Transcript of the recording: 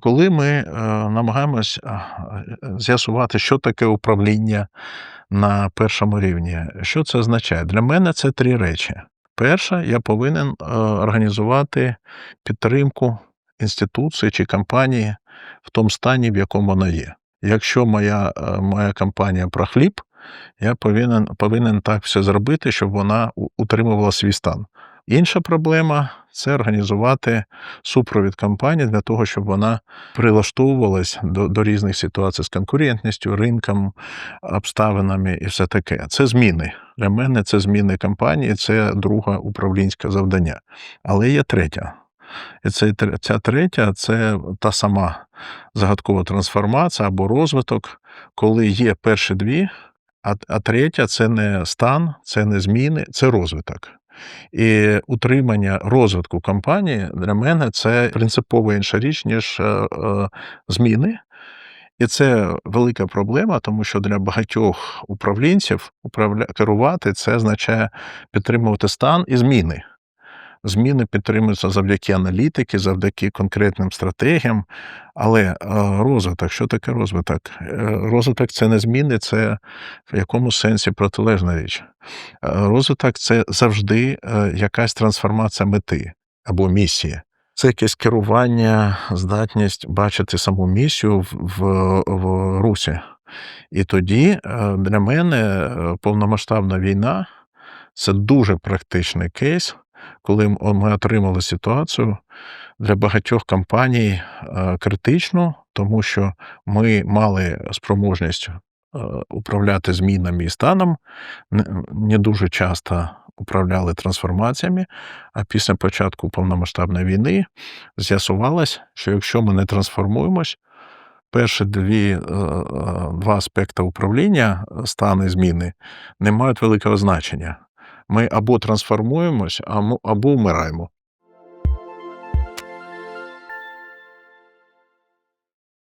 коли ми е, намагаємось е, з'ясувати, що таке управління на першому рівні, що це означає? Для мене це три речі. Перше, я повинен е, організувати підтримку інституції чи компанії в тому стані, в якому вона є. Якщо моя, моя компанія про хліб, я повинен, повинен так все зробити, щоб вона утримувала свій стан. Інша проблема це організувати супровід компанії для того, щоб вона прилаштовувалась до, до різних ситуацій з конкурентністю, ринком, обставинами і все таке. Це зміни. Для мене це зміни компанії, це друге управлінське завдання. Але є третя. І це, ця третя це та сама загадкова трансформація або розвиток, коли є перші дві, а, а третя це не стан, це не зміни, це розвиток. І утримання розвитку компанії для мене це принципово інша річ, ніж е, е, зміни. І це велика проблема, тому що для багатьох управлінців управля... керувати це означає підтримувати стан і зміни. Зміни підтримуються завдяки аналітики, завдяки конкретним стратегіям. Але е, розвиток, що таке розвиток? Е, Розвиток це не зміни, це в якому сенсі протилежна річ. Е, Розвиток це завжди якась трансформація мети або місії. Це якесь керування, здатність бачити саму місію в, в, в русі. І тоді для мене повномасштабна війна це дуже практичний кейс, коли ми отримали ситуацію для багатьох компаній е, критичну, тому що ми мали спроможність е, управляти змінами і станом, не- дуже часто управляли трансформаціями. А після початку повномасштабної війни з'ясувалось, що якщо ми не трансформуємось, перші дві, е, два аспекти управління, стан і зміни, не мають великого значення. Ми або трансформуємось, або- вмираємо.